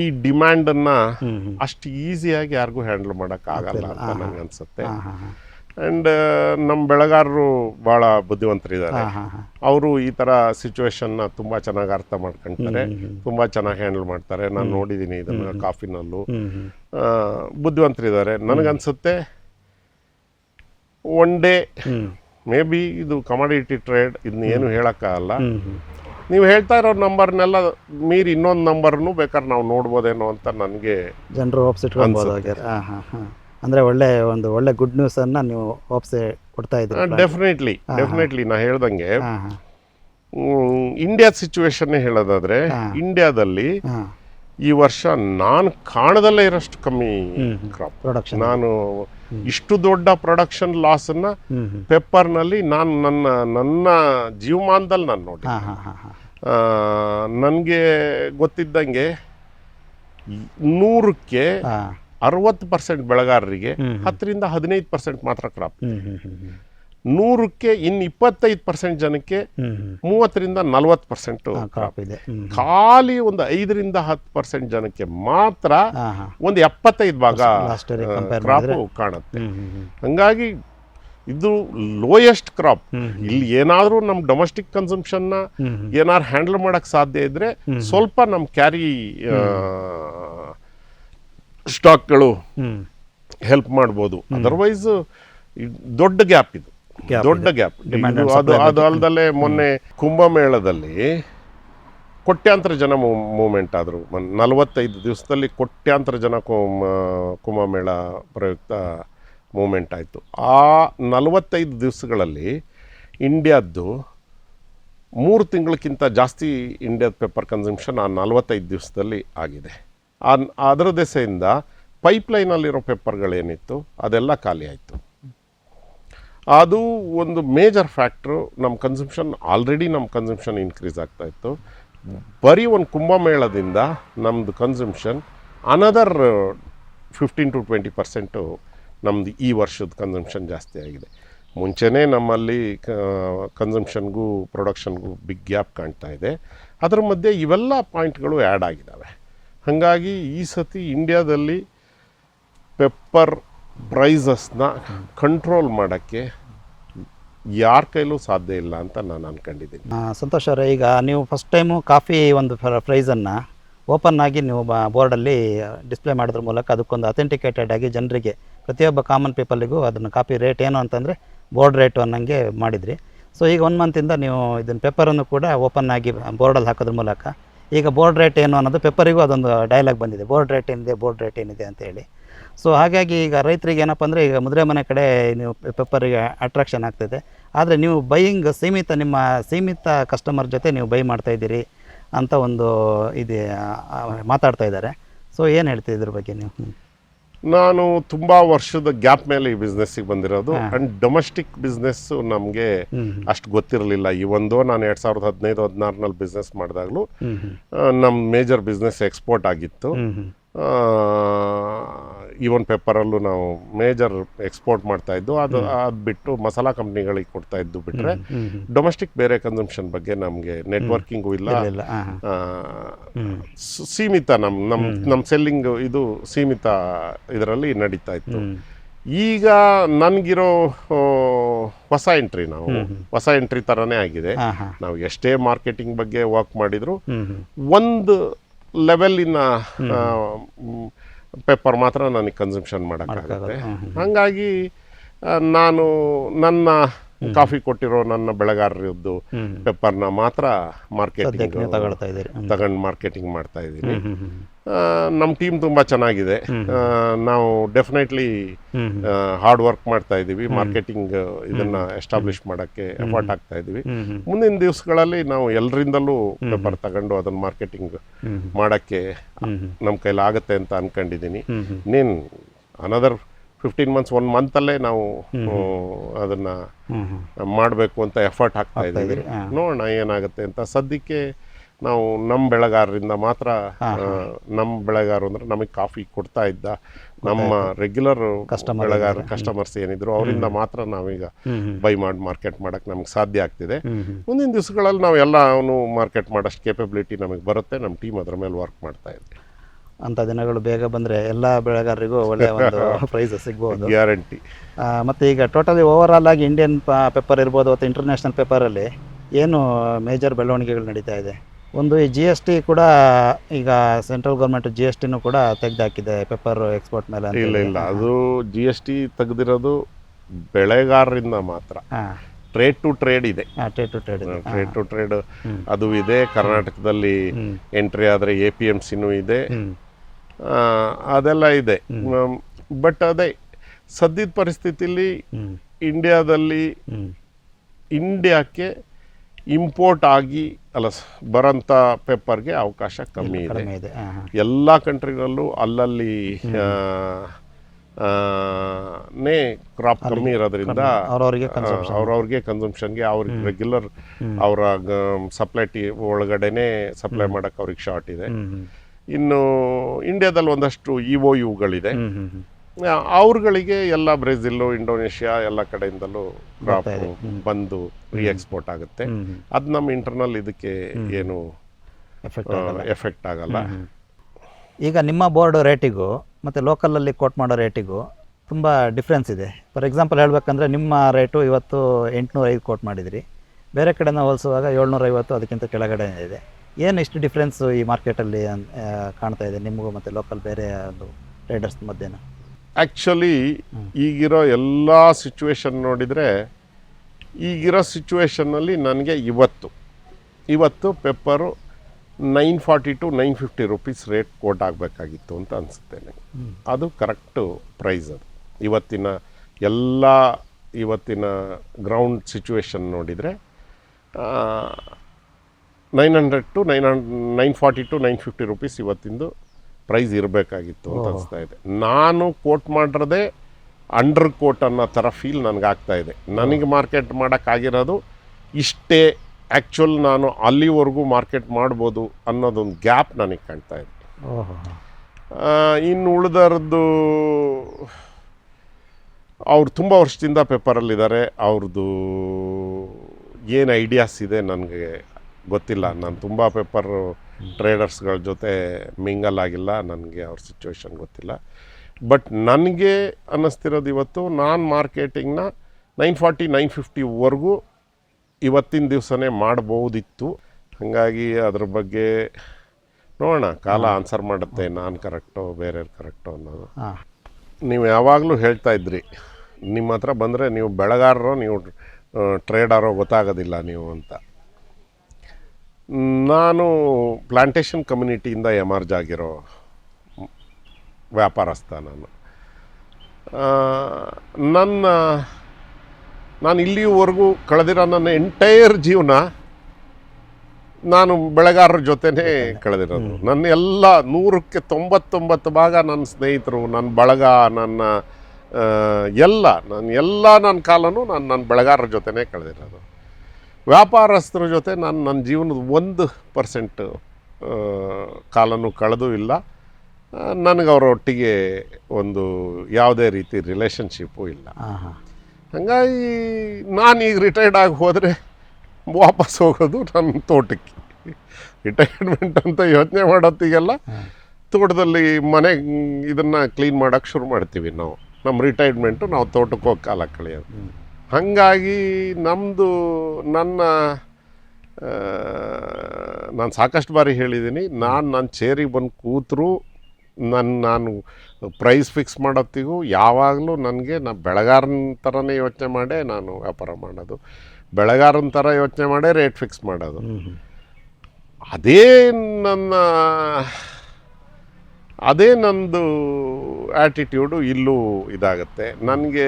ಈ ಡಿಮ್ಯಾಂಡನ್ನು ಅಷ್ಟು ಈಸಿಯಾಗಿ ಯಾರಿಗೂ ಹ್ಯಾಂಡಲ್ ಮಾಡೋಕ್ಕಾಗಲ್ಲ ಅಂತ ನನಗೆ ಅನ್ಸುತ್ತೆ. ಆ್ಯಂಡ್ ನಮ್ಮ ಬೆಳೆಗಾರರು ಭಾಳ ಬುದ್ಧಿವಂತರಿದ್ದಾರೆ. ಅವರು ಈ ಥರ ಸಿಚುವೇಶನ್ನ ತುಂಬ ಚೆನ್ನಾಗಿ ಅರ್ಥ ಮಾಡ್ಕೊಂತಾರೆ. ತುಂಬ ಚೆನ್ನಾಗಿ ಹ್ಯಾಂಡಲ್ ಮಾಡ್ತಾರೆ. ನಾನು ನೋಡಿದ್ದೀನಿ ಇದನ್ನು ಕಾಫಿನಲ್ಲೂ. ಬುದ್ಧಿವಂತರಿದ್ದಾರೆ. ನನಗನ್ಸುತ್ತೆ ಒನ್ ಡೇ ಮೇ ಬಿ ಇದು ಕಮಾಡಿಟಿ ಟ್ರೇಡ್ ಇದನ್ನ ಏನು ಹೇಳೋಕ್ಕಾಗಲ್ಲ. ನೀವು ಹೇಳ್ತಾ ಇರೋ ನಂಬರ್ನೆಲ್ಲ ಮೀರಿ ಇನ್ನೊಂದು ನಂಬರ್ನು ಬೇಕಾದ್ರೆ ನಾವು ನೋಡ್ಬೋದೇನೋ ಅಂತ ನನಗೆ ಜನರು ಅಂದರೆ ಒಳ್ಳೆ ಒಂದು ಒಳ್ಳೆ ಗುಡ್ ನ್ಯೂಸನ್ನು ನೀವು ಒಪ್ಸಿ ಕೊಡ್ತಾ ಇದ್ದೀರಿ ಡೆಫಿನೆಟ್ಲಿ ಡೆಫಿನೆಟ್ಲಿ ನಾ ಹೇಳ್ದಂಗೆ ಇಂಡಿಯಾ ಸಿಚುವೇಶನ್ನೇ ಹೇಳೋದಾದ್ರೆ ಇಂಡಿಯಾದಲ್ಲಿ ಈ ವರ್ಷ ನಾನು ಕಾಣದಲ್ಲೇ ಇರೋಷ್ಟು ಕಮ್ಮಿ ಕ್ರಾಪ್ ಪ್ರೊಡಕ್ಷನ್ ನಾನು ಇಷ್ಟು ದೊಡ್ಡ ಪ್ರೊಡಕ್ಷನ್ ಲಾಸ್ ಅನ್ನ ಪೇಪರ್ ಪೆಪ್ಪರ್ನಲ್ಲಿ ನಾನು ನನ್ನ ನನ್ನ ಜೀವಮಾನದಲ್ಲಿ ನಾನು ನೋಡಿ ನನಗೆ ಗೊತ್ತಿದ್ದಂಗೆ ನೂರಕ್ಕೆ ಅರವತ್ತು ಪರ್ಸೆಂಟ್ ಬೆಳೆಗಾರರಿಗೆ. ಹತ್ತರಿಂದ ಹದಿನೈದು ಪರ್ಸೆಂಟ್ ಮಾತ್ರ ಕ್ರಾಪ್ ನೂರಕ್ಕೆ ಇನ್ನು ಇಪ್ಪತ್ತೈದು ಪರ್ಸೆಂಟ್ ಜನಕ್ಕೆ ಮೂವತ್ತರಿಂದ ನಲವತ್ತು ಪರ್ಸೆಂಟ್ ಕ್ರಾಪ್ ಇದೆ. ಖಾಲಿ ಒಂದು ಐದರಿಂದ ಹತ್ತು ಪರ್ಸೆಂಟ್ ಜನಕ್ಕೆ ಮಾತ್ರ ಒಂದು ಎಪ್ಪತ್ತೈದು ಭಾಗ ಕ್ರಾಪ್ ಕಾಣುತ್ತೆ. ಹಂಗಾಗಿ ಇದು ಲೋಯೆಸ್ಟ್ ಕ್ರಾಪ್ ಇಲ್ಲಿ ಏನಾದರೂ ನಮ್ಮ ಡೊಮೆಸ್ಟಿಕ್ ಕನ್ಸಂಪ್ಷನ್ ಹ್ಞೂ ಹ್ಞೂ ಏನಾದ್ರು ಹ್ಯಾಂಡಲ್ ಮಾಡಕ್ ಸಾಧ್ಯ ಇದ್ರೆ ಸ್ವಲ್ಪ ನಮ್ಮ ಕ್ಯಾರಿ ಸ್ಟಾಕ್ಗಳು ಹೆಲ್ಪ್ ಮಾಡ್ಬೋದು. ಅದರ್ವೈಸ್ ದೊಡ್ಡ ಗ್ಯಾಪ್ ಇದು. ದೊಡ್ಡ ಗ್ಯಾಪ್. ಅದು ಅದು ಅಲ್ಲದಲ್ಲೇ ಮೊನ್ನೆ ಕುಂಭಮೇಳದಲ್ಲಿ ಕೋಟ್ಯಾಂತರ ಜನ ಮೂವ್ಮೆಂಟ್ ಆದರು. ನಲವತ್ತೈದು ದಿವಸದಲ್ಲಿ ಕೋಟ್ಯಾಂತರ ಜನ ಕುಂಭಮೇಳ ಪ್ರಯುಕ್ತ ಮೂಮೆಂಟ್ ಆಯಿತು. ಆ ನಲವತ್ತೈದು ದಿವಸಗಳಲ್ಲಿ ಇಂಡಿಯಾದ್ದು ಮೂರು ತಿಂಗಳಕ್ಕಿಂತ ಜಾಸ್ತಿ ಇಂಡಿಯಾದ ಪೇಪರ್ ಕನ್ಸಂಪ್ಷನ್ ಆ ನಲವತ್ತೈದು ದಿವಸದಲ್ಲಿ ಆಗಿದೆ. ಅದರ ದೆಸೆಯಿಂದ ಪೈಪ್ಲೈನಲ್ಲಿರೋ ಪೇಪರ್ಗಳೇನಿತ್ತು, ಅದೆಲ್ಲ ಖಾಲಿ ಆಯಿತು. ಅದು ಒಂದು ಮೇಜರ್ ಫ್ಯಾಕ್ಟ್ರು ನಮ್ಮ ಕನ್ಸಂಪ್ಷನ್ ಆಲ್ರೆಡಿ ನಮ್ಮ ಕನ್ಸಂಪ್ಷನ್ ಇನ್ಕ್ರೀಸ್ ಆಗ್ತಾ ಇತ್ತು. ಬರೀ ಒಂದು ಕುಂಭಮೇಳದಿಂದ ನಮ್ಮದು consumption another fifteen to twenty percent ನಮ್ಮದು ಈ ವರ್ಷದ ಕನ್ಸಂಪ್ಷನ್ ಜಾಸ್ತಿ ಆಗಿದೆ. ಮುಂಚೆನೇ ನಮ್ಮಲ್ಲಿ ಕನ್ಸಂಪ್ಷನ್ಗೂ ಪ್ರೊಡಕ್ಷನ್ಗೂ ಬಿಗ್ ಗ್ಯಾಪ್ ಕಾಣ್ತಾ ಇದೆ. ಅದರ ಮಧ್ಯೆ ಇವೆಲ್ಲ ಪಾಯಿಂಟ್ಗಳು ಆ್ಯಡ್ ಆಗಿದ್ದಾವೆ ಹಾಗಾಗಿ ಈ ಸತಿ ಇಂಡಿಯಾದಲ್ಲಿ ಪೆಪ್ಪರ್ ಪ್ರೈಸಸ್ನ ಕಂಟ್ರೋಲ್ ಮಾಡೋಕ್ಕೆ ಯಾರ ಕೈಲೂ ಸಾಧ್ಯ ಇಲ್ಲ ಅಂತ ನಾನು ಅನ್ಕೊಂಡಿದ್ದೀನಿ. ಸಂತೋಷ್ ಅವರೇ, ಈಗ ನೀವು ಫಸ್ಟ್ ಟೈಮು ಕಾಫಿ ಒಂದು ಪ್ರೈಸನ್ನು ಓಪನ್ ಆಗಿ ನೀವು ಬೋರ್ಡಲ್ಲಿ ಡಿಸ್ಪ್ಲೇ ಮಾಡೋದ್ರ ಮೂಲಕ ಅದಕ್ಕೊಂದು ಅಥೆಂಟಿಕೇಟೆಡ್ ಆಗಿ ಜನರಿಗೆ, ಪ್ರತಿಯೊಬ್ಬ ಕಾಮನ್ ಪೀಪಲ್ಗೂ ಅದನ್ನು ಕಾಫಿ ರೇಟ್ ಏನು ಅಂತಂದರೆ ಬೋರ್ಡ್ ರೇಟು ಅನ್ನಂಗೆ ಮಾಡಿದ್ರಿ. ಸೊ ಈಗ ಒನ್ ಮಂತಿಂದ ನೀವು ಇದನ್ನು ಪೇಪರನ್ನು ಕೂಡ ಓಪನ್ ಆಗಿ ಬೋರ್ಡಲ್ಲಿ ಹಾಕೋದ್ರ ಮೂಲಕ ಈಗ ಬೋರ್ಡ್ ರೇಟ್ ಏನು ಅನ್ನೋದು ಪೇಪರಿಗೂ ಅದೊಂದು ಡೈಲಾಗ್ ಬಂದಿದೆ. ಬೋರ್ಡ್ ರೇಟ್ ಏನಿದೆ ಬೋರ್ಡ್ ರೇಟ್ ಏನಿದೆ ಅಂತೇಳಿ ಸೊ ಹಾಗಾಗಿ ಈಗ ರೈತರಿಗೆ ಏನಪ್ಪ ಅಂದರೆ ಈಗ ಮುದ್ರೆ ಮನೆ ಕಡೆ ನೀವು ಪೇಪರಿಗೆ ಅಟ್ರಾಕ್ಷನ್ ಆಗ್ತಿದೆ. ಆದರೆ ನೀವು ಬೈಯಿಂಗ್ ಸೀಮಿತ ನಿಮ್ಮ ಸೀಮಿತ ಕಸ್ಟಮರ್ ಜೊತೆ ನೀವು ಬೈ ಮಾಡ್ತಾ ಇದ್ದೀರಿ ಅಂತ ಒಂದು ಇದೆ ಮಾತಾಡ್ತಾ ಇದ್ದಾರೆ. ಸೊ ಏನು ಹೇಳ್ತೀವಿ ಇದ್ರ ಬಗ್ಗೆ ನೀವು. ನಾನು ತುಂಬ ವರ್ಷದ ಗ್ಯಾಪ್ ಮೇಲೆ ಈ ಬಿಸ್ನೆಸ್ಸಿಗೆ ಬಂದಿರೋದು. ಆ್ಯಂಡ್ ಡೊಮೆಸ್ಟಿಕ್ ಬಿಸ್ನೆಸ್ಸು ನಮಗೆ ಅಷ್ಟು ಗೊತ್ತಿರಲಿಲ್ಲ. ಈ ಒಂದು ನಾನು ಎರಡು ಸಾವಿರದ ಹದಿನೈದು ಹದಿನಾರನಲ್ಲಿ ಬಿಸ್ನೆಸ್ ಮಾಡಿದಾಗಲೂ ನಮ್ಮ ಮೇಜರ್ ಬಿಸ್ನೆಸ್ ಎಕ್ಸ್ಪೋರ್ಟ್ ಆಗಿತ್ತು. ಇವನ್ ಪೇಪರಲ್ಲೂ ನಾವು ಮೇಜರ್ ಎಕ್ಸ್ಪೋರ್ಟ್ ಮಾಡ್ತಾ ಇದ್ದು ಅದು ಅದು ಬಿಟ್ಟು ಮಸಾಲಾ ಕಂಪ್ನಿಗಳಿಗೆ ಕೊಡ್ತಾ ಇದ್ದು ಬಿಟ್ಟರೆ ಡೊಮೆಸ್ಟಿಕ್ ಬೇರೆ ಕನ್ಸಂಪ್ಷನ್ ಬಗ್ಗೆ ನಮಗೆ ನೆಟ್ವರ್ಕಿಂಗು ಇಲ್ಲ. ಸೀಮಿತ ನಮ್ಮ ನಮ್ಮ ನಮ್ಮ ಸೆಲ್ಲಿಂಗ್ ಇದು ಸೀಮಿತ ಇದರಲ್ಲಿ ನಡೀತಾ ಇತ್ತು. ಈಗ ನನಗಿರೋ ಹೊಸ ಎಂಟ್ರಿ ನಾವು. ಹೊಸ ಎಂಟ್ರಿ ಥರನೇ ಆಗಿದೆ. ನಾವು ಎಷ್ಟೇ ಮಾರ್ಕೆಟಿಂಗ್ ಬಗ್ಗೆ ವರ್ಕ್ ಮಾಡಿದ್ರು ಒಂದು ಲೆವೆಲಿನ ಪೆಪ್ಪರ್ ಮಾತ್ರ ನನಗೆ ಕನ್ಸಂಪ್ಷನ್ ಮಾಡೋಕ್ಕಾಗುತ್ತೆ. ಹಾಗಾಗಿ ನಾನು ನನ್ನ ಕಾಫಿ ಕೊಟ್ಟಿರೋ ನನ್ನ ಬೆಳೆಗಾರರದ್ದು. ಪೆಪ್ಪರ್ನ ಮಾತ್ರ ಮಾರ್ಕೆಟಿಂಗ್. ತಗೊಂಡು ಮಾರ್ಕೆಟಿಂಗ್ ಮಾಡ್ತಾ ಇದ್ದೀನಿ. ನಮ್ಮ ಟೀಮ್ ತುಂಬಾ ಚೆನ್ನಾಗಿದೆ. ನಾವು ಡೆಫಿನೆಟ್ಲಿ. ಹಾರ್ಡ್ ವರ್ಕ್ ಮಾಡ್ತಾ ಇದ್ದೀವಿ. ಮಾರ್ಕೆಟಿಂಗ್ ಇದನ್ನ ಎಸ್ಟಾಬ್ಲಿಷ್ ಮಾಡೋಕ್ಕೆ ಎಫರ್ಟ್ ಆಗ್ತಾ ಇದ್ದೀವಿ. ಮುಂದಿನ ದಿವಸಗಳಲ್ಲಿ ನಾವು ಎಲ್ಲರಿಂದಲೂ ಪೇಪರ್ ತಗೊಂಡು ಅದನ್ನ ಮಾರ್ಕೆಟಿಂಗ್ ಮಾಡೋಕ್ಕೆ. ನಮ್ಮ ಕೈಲಿ ಆಗುತ್ತೆ ಅಂತ ಅನ್ಕೊಂಡಿದ್ದೀನಿ. ನೀನ್ ಅನದರ್ ಫಿಫ್ಟೀನ್ ಮಂತ್ಸ್ ಒನ್ ಮಂತಲ್ಲೇ ನಾವು ಅದನ್ನ. ಮಾಡಬೇಕು ಅಂತ ಎಫರ್ಟ್ ಹಾಕ್ತಾ ಇದ್ದೀವಿ. ನೋಡೋಣ ಏನಾಗುತ್ತೆ ಅಂತ. ಸದ್ಯಕ್ಕೆ ನಾವು ನಮ್ಮ ಬೆಳೆಗಾರರಿಂದ ಮಾತ್ರ ನಮ್ಮ ಬೆಳೆಗಾರರು ಅಂದ್ರೆ ನಮಗೆ ಕಾಫಿ ಕೊಡ್ತಾ ಇದ್ದ ನಮ್ಮ ರೆಗ್ಯುಲರ್ ಬೆಳೆಗಾರ ಕಸ್ಟಮರ್ಸ್ ಏನಿದ್ರು ಅವರಿಂದ ಮಾತ್ರ ನಾವೀಗ. ಬೈ ಮಾಡಿ ಮಾರ್ಕೆಟ್ ಮಾಡೋಕೆ ನಮ್ಗೆ ಸಾಧ್ಯ ಆಗ್ತಿದೆ. ಮುಂದಿನ ದಿವಸಗಳಲ್ಲಿ ನಾವು ಎಲ್ಲ ಅವನು ಮಾರ್ಕೆಟ್ ಮಾಡೋಷ್ಟು ಕೇಪಬಿಲಿಟಿ ನಮಗೆ ಬರುತ್ತೆ. ನಮ್ಮ ಟೀಮ್ ಅದ್ರ ಮೇಲೆ ವರ್ಕ್ ಮಾಡ್ತಾ ಇದೆ. ಅಂತ ದಿನಗಳು ಬೇಗ ಬಂದ್ರೆ ಎಲ್ಲ ಬೆಳೆಗಾರರಿಗೂ ಒಳ್ಳೆಯ ಒಂದು ಪ್ರೈಸ್ ಸಿಗ್ಬೋದು. ಗ್ಯಾರಂಟಿ ಮತ್ತೆ ಈಗ ಟೋಟಲಿ ಓವರ್ ಆಲ್ ಆಗಿ ಇಂಡಿಯನ್ ಪೇಪರ್ ಇರ್ಬೋದು ಅಥವಾ ಇಂಟರ್ನ್ಯಾಷನಲ್ ಪೇಪರಲ್ಲಿ ಏನು ಮೇಜರ್ ಬೆಳವಣಿಗೆಗಳು ನಡೀತಾ ಇದೆ? ಒಂದು ಈ ಜಿ ಎಸ್ ಟಿ ಕೂಡ ಈಗ ಸೆಂಟ್ರಲ್ ಗೌರ್ಮೆಂಟ್ ಜಿ ಎಸ್ ಟಿನೂ ಕೂಡ ತೆಗೆದಾಕಿದೆ ಪೇಪರ್ ಎಕ್ಸ್ಪೋರ್ಟ್ ಮೇಲೆ ಇಲ್ಲ ಇಲ್ಲ. ಅದು ಜಿ ಎಸ್ ಟಿ ತೆಗೆದಿರೋದು ಬೆಳೆಗಾರರಿಂದ ಮಾತ್ರ. ಟ್ರೇಡ್ ಟು ಟ್ರೇಡ್ ಇದೆ. ಟ್ರೇಡ್ ಟು ಟ್ರೇಡ್ ಇದೆ. ಟ್ರೇಡ್ ಟು ಟ್ರೇಡ್ ಅದು ಇದೆ. ಕರ್ನಾಟಕದಲ್ಲಿ ಎಂಟ್ರಿ ಆದರೆ ಎ ಪಿ ಎಂ ಸಿನೂ ಇದೆ. ಅದೆಲ್ಲ ಇದೆ. ಬಟ್ ಅದೇ ಸದ್ಯದ ಪರಿಸ್ಥಿತಿಲಿ ಇಂಡಿಯಾದಲ್ಲಿ ಇಂಡಿಯಾಕ್ಕೆ ಇಂಪೋರ್ಟ್ ಆಗಿ ಅಲ್ಲ ಬರೋಂಥ ಪೇಪರ್ಗೆ ಅವಕಾಶ ಕಮ್ಮಿ ಇದೆ. ಎಲ್ಲ ಕಂಟ್ರಿಗಳಲ್ಲೂ ಅಲ್ಲಲ್ಲಿ ನೇ ಕ್ರಾಪ್ ಕಮ್ಮಿ ಇರೋದ್ರಿಂದ ಅವ್ರವ್ರಿಗೆ ಅವ್ರವ್ರಿಗೆ ಕನ್ಸಂಪ್ಷನ್ಗೆ ಅವ್ರಿಗೆ ರೆಗ್ಯುಲರ್ ಅವರ ಸಪ್ಲೈ ಟಿ ಒಳಗಡೆನೆ ಸಪ್ಲೈ ಮಾಡೋಕೆ ಅವ್ರಿಗೆ ಶಾರ್ಟ್ ಇದೆ. ಇನ್ನು ಇಂಡಿಯಾದಲ್ಲಿ ಒಂದಷ್ಟು ಇ ಒ ಯುಗಳಿದೆ ಅವ್ರಗಳಿಗೆ ಎಲ್ಲ ಬ್ರೆಜಿಲ್ಲು ಇಂಡೋನೇಷ್ಯಾ ಎಲ್ಲ ಕಡೆಯಿಂದಲೂ ಕ್ರಾಪ್ ಬಂದು ರೀ ಎಕ್ಸ್ಪೋರ್ಟ್ ಆಗುತ್ತೆ. ಅದು ನಮ್ಮ ಇಂಟರ್ನಲ್ ಇದಕ್ಕೆ ಏನು ಎಫೆಕ್ಟ್ ಎಫೆಕ್ಟ್ ಆಗಲ್ಲ. ಈಗ ನಿಮ್ಮ ಬೋರ್ಡ್ ರೇಟಿಗೂ ಮತ್ತು ಲೋಕಲಲ್ಲಿ ಕೋಟ್ ಮಾಡೋ ರೇಟಿಗೂ ತುಂಬ ಡಿಫ್ರೆನ್ಸ್ ಇದೆ. ಫಾರ್ ಎಕ್ಸಾಂಪಲ್ ಹೇಳಬೇಕಂದ್ರೆ ನಿಮ್ಮ ರೇಟು ಇವತ್ತು ಎಂಟುನೂರ ಐದು ಕೋಟ್ ಮಾಡಿದಿರಿ. ಬೇರೆ ಕಡೆನ ಹೋಲಿಸುವಾಗ ಏಳ್ನೂರೈವತ್ತು ಅದಕ್ಕಿಂತ ಕೆಳಗಡೆ ಇದೆ. ಏನು ಇಷ್ಟು ಡಿಫ್ರೆನ್ಸು ಈ ಮಾರ್ಕೆಟಲ್ಲಿ ಕಾಣ್ತಾ ಇದೆ ನಿಮಗೂ ಮತ್ತು ಲೋಕಲ್ ಬೇರೆ ಒಂದು ಟ್ರೇಡರ್ಸ್ ಮಧ್ಯೆನ? ಆ್ಯಕ್ಚುಲಿ ಈಗಿರೋ ಎಲ್ಲ ಸಿಚುವೇಶನ್ ನೋಡಿದರೆ ಈಗಿರೋ ಸಿಚುವೇಶನ್ನಲ್ಲಿ ನನಗೆ ಇವತ್ತು ಇವತ್ತು pepper nine forty to nine fifty rupees rate quote ಆಗಬೇಕಾಗಿತ್ತು ಅಂತ ಅನಿಸುತ್ತೆ ನನಗೆ. ಅದು ಕರೆಕ್ಟು ಪ್ರೈಸ್ ಅದು. ಇವತ್ತಿನ ಎಲ್ಲ ಇವತ್ತಿನ ಗ್ರೌಂಡ್ ಸಿಚುವೇಶನ್ ನೋಡಿದರೆ nine hundred to nine hundred nine forty to nine fifty rupees ಇವತ್ತಿಂದು price ಇರಬೇಕಾಗಿತ್ತು ಅಂತ ಅನಿಸ್ತಾ ಇದೆ. ನಾನು ಕೋಟ್ ಮಾಡಿರೋದೇ ಅಂಡರ್ ಕೋಟ್ ಅನ್ನೋ ಥರ ಫೀಲ್ ನನಗೆ ಆಗ್ತಾ ಇದೆ. ನನಗೆ ಮಾರ್ಕೆಟ್ ಮಾಡೋಕ್ಕಾಗಿರೋದು ಇಷ್ಟೇ ಆ್ಯಕ್ಚುಲ್ ನಾನು ಅಲ್ಲಿವರೆಗೂ ಮಾರ್ಕೆಟ್ ಮಾಡ್ಬೋದು ಅನ್ನೋದೊಂದು ಗ್ಯಾಪ್ ನನಗೆ ಕಾಣ್ತಾ ಇದೆ. ಇನ್ನು ಉಳಿದರದ್ದು ಅವ್ರು ತುಂಬ ವರ್ಷದಿಂದ ಪೇಪರಲ್ಲಿದ್ದಾರೆ. ಅವ್ರದ್ದು ಏನು ಐಡಿಯಾಸ್ ಇದೆ ನನಗೆ ಗೊತ್ತಿಲ್ಲ. ನಾನು ತುಂಬ ಪೇಪರ್ ಟ್ರೇಡರ್ಸ್ಗಳ ಜೊತೆ ಮಿಂಗಲ್ ಆಗಿಲ್ಲ. ನನಗೆ ಅವ್ರ ಸಿಚುವೇಶನ್ ಗೊತ್ತಿಲ್ಲ. ಬಟ್ ನನಗೆ ಅನ್ನಿಸ್ತಿರೋದು ಇವತ್ತು ನಾನು ಮಾರ್ಕೆಟಿಂಗ್ನ ನೈನ್ ಫಾರ್ಟಿ ನೈನ್ ಫಿಫ್ಟಿವರೆಗೂ ಇವತ್ತಿನ ದಿವಸನೇ ಮಾಡ್ಬೋದಿತ್ತು. ಹಾಗಾಗಿ ಅದ್ರ ಬಗ್ಗೆ ನೋಡೋಣ. ಕಾಲ ಆನ್ಸರ್ ಮಾಡುತ್ತೆ. ನಾನು ಕರೆಕ್ಟೋ ಬೇರೆ ಕರೆಕ್ಟೋ ಅನ್ನೋದು. ಹಾಂ. ನೀವು ಯಾವಾಗಲೂ ಹೇಳ್ತಾ ಇದ್ರಿ. ನಿಮ್ಮ ಹತ್ರ ಬಂದರೆ ನೀವು ಬೆಳೆಗಾರರೋ ನೀವು ಟ್ರೇಡರೋ ಗೊತ್ತಾಗೋದಿಲ್ಲ ನೀವು ಅಂತ. ನಾನು ಪ್ಲಾಂಟೇಶನ್ ಕಮ್ಯುನಿಟಿಯಿಂದ ಎಮರ್ಜ್ ಆಗಿರೋ ವ್ಯಾಪಾರಸ್ಥ ನಾನು. ನನ್ನ ನಾನು ಇಲ್ಲಿವರೆಗೂ ಕಳೆದಿರೋ ನನ್ನ ಎಂಟೈರ್ ಜೀವನ ನಾನು ಬೆಳೆಗಾರರ ಜೊತೆನೇ ಕಳೆದಿರೋದು. ನನ್ನ ಎಲ್ಲ ನೂರಕ್ಕೆ ತೊಂಬತ್ತೊಂಬತ್ತು ಭಾಗ ನನ್ನ ಸ್ನೇಹಿತರು ನನ್ನ ಬಳಗ ನನ್ನ ಎಲ್ಲ ನನ್ನ ಎಲ್ಲ ನನ್ನ ಕಾಲನೂ ನಾನು ನನ್ನ ಬೆಳೆಗಾರರ ಜೊತೆನೇ ಕಳೆದಿರೋದು. ವ್ಯಾಪಾರಸ್ಥರ ಜೊತೆ ನಾನು ನನ್ನ ಜೀವನದ ಒಂದು ಪರ್ಸೆಂಟ್ ಕಾಲನೂ ಕಳೆದೂ ಇಲ್ಲ. ನನಗೆ ಅವರೊಟ್ಟಿಗೆ ಒಂದು ಯಾವುದೇ ರೀತಿ ರಿಲೇಷನ್ಶಿಪ್ಪು ಇಲ್ಲ. ಹಾಗಾಗಿ ನಾನು ಈಗ ರಿಟೈರ್ಡ್ ಆಗಿ ಹೋದರೆ ವಾಪಸ್ ಹೋಗೋದು ನನ್ನ ತೋಟಕ್ಕೆ. ರಿಟೈರ್ಮೆಂಟ್ ಅಂತ ಯೋಚನೆ ಮಾಡೋತ್ತಿಗೆಲ್ಲ ತೋಟದಲ್ಲಿ ಮನೆ ಇದನ್ನು ಕ್ಲೀನ್ ಮಾಡೋಕ್ಕೆ ಶುರು ಮಾಡ್ತೀವಿ ನಾವು. ನಮ್ಮ ರಿಟೈರ್ಮೆಂಟು ನಾವು ತೋಟಕ್ಕೆ ಹೋಗಿ ಕಾಲ ಕಳೆಯೋದು. ಹಾಗಾಗಿ ನಮ್ಮದು ನನ್ನ ನಾನು ಸಾಕಷ್ಟು ಬಾರಿ ಹೇಳಿದ್ದೀನಿ ನಾನು ನನ್ನ ಚೇರಿಗೆ ಬಂದು ಕೂತರು ನನ್ನ ನಾನು ಪ್ರೈಸ್ ಫಿಕ್ಸ್ ಮಾಡೋತ್ತಿಗೂ ಯಾವಾಗಲೂ ನನಗೆ ನಾ ಬೆಳಗಾರನ ಥರನೇ ಯೋಚನೆ ಮಾಡೇ ನಾನು ವ್ಯಾಪಾರ ಮಾಡೋದು. ಬೆಳಗಾರನ ಥರ ಯೋಚನೆ ಮಾಡೇ ರೇಟ್ ಫಿಕ್ಸ್ ಮಾಡೋದು. ಅದೇ ನನ್ನ ಅದೇ ನಂದು ಆ್ಯಟಿಟ್ಯೂಡು ಇಲ್ಲೂ ಇದಾಗುತ್ತೆ. ನನಗೆ